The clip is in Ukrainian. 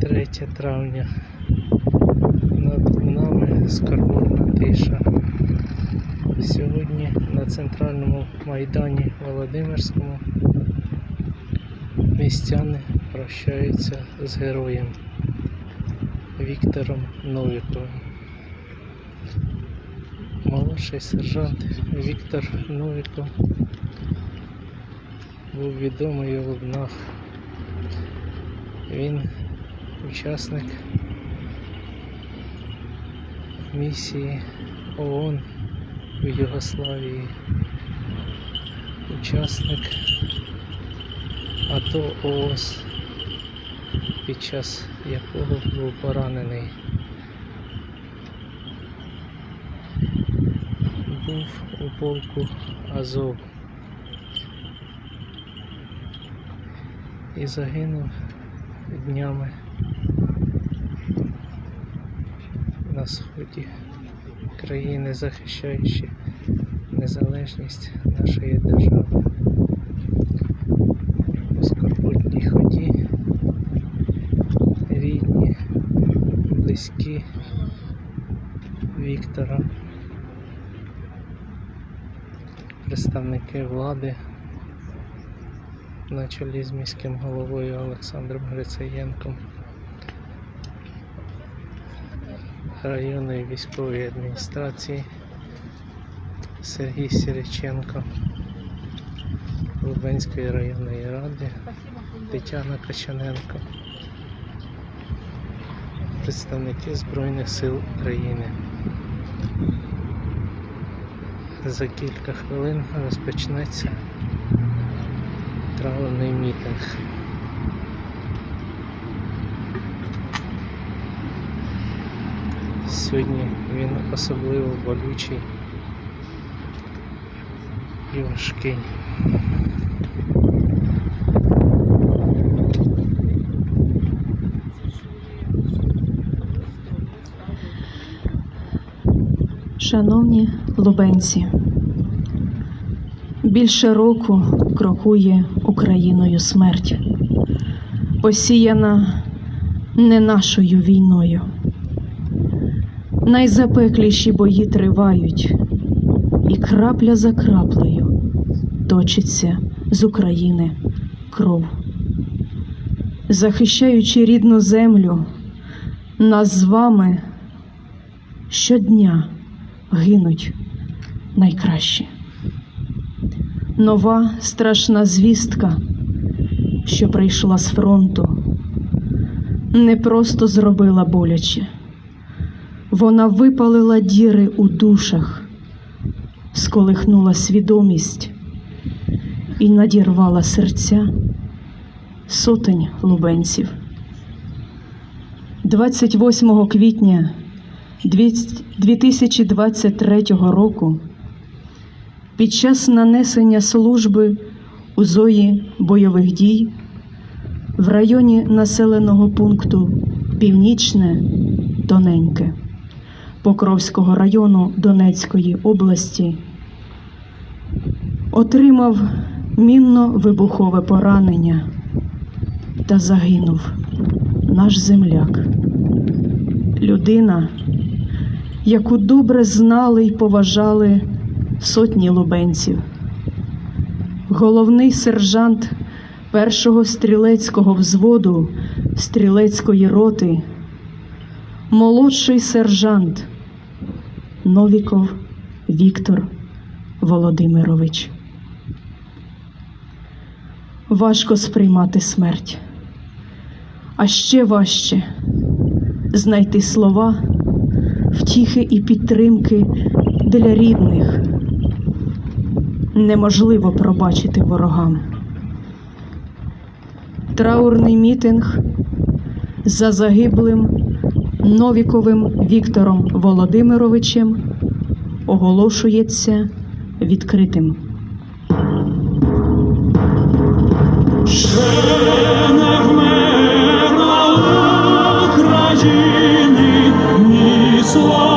3 травня. Над нами скорботна тиша. Сьогодні на центральному майдані Володимирському містяни прощаються з героєм Віктором Новіковим. Молодший сержант Віктор Новіков був відомий у Лубнах. Він учасник місії ООН в Югославії, учасник АТО ООС, під час якого був поранений. Був у полку Азов і загинув днями на сході країни, захищаючи незалежність нашої держави. У ході рідні, близькі Віктора, представники влади на чолі з міським головою Олександром Грицаєнком, районної військової адміністрації Сергій Сіриченко, Лубенської районної ради Тетяна Качаненко, представники Збройних сил України. За кілька хвилин розпочнеться травлений мітинг. Сьогодні він особливо болючий і важкий. Шановні лубенці, більше року крокує Україною смерть, посіяна не нашою війною. Найзапекліші бої тривають, і крапля за краплею точиться з України кров. Захищаючи рідну землю, нас з вами щодня гинуть найкращі. Нова страшна звістка, що прийшла з фронту, не просто зробила боляче, вона випалила діри у душах, сколихнула свідомість і надірвала серця сотень лубенців. 28 квітня 2023 року під час нанесення служби у зої бойових дій в районі населеного пункту Північне Тоненьке Покровського району Донецької області отримав мінно-вибухове поранення та загинув наш земляк, людина, яку добре знали й поважали сотні лубенців. Головний сержант першого стрілецького взводу стрілецької роти, молодший сержант Новіков Віктор Володимирович. Важко сприймати смерть, а ще важче знайти слова втіхи і підтримки для рідних. Неможливо пробачити ворогам. Траурний мітинг за загиблим Новіковим Віктором Володимировичем оголошується відкритим. Ще не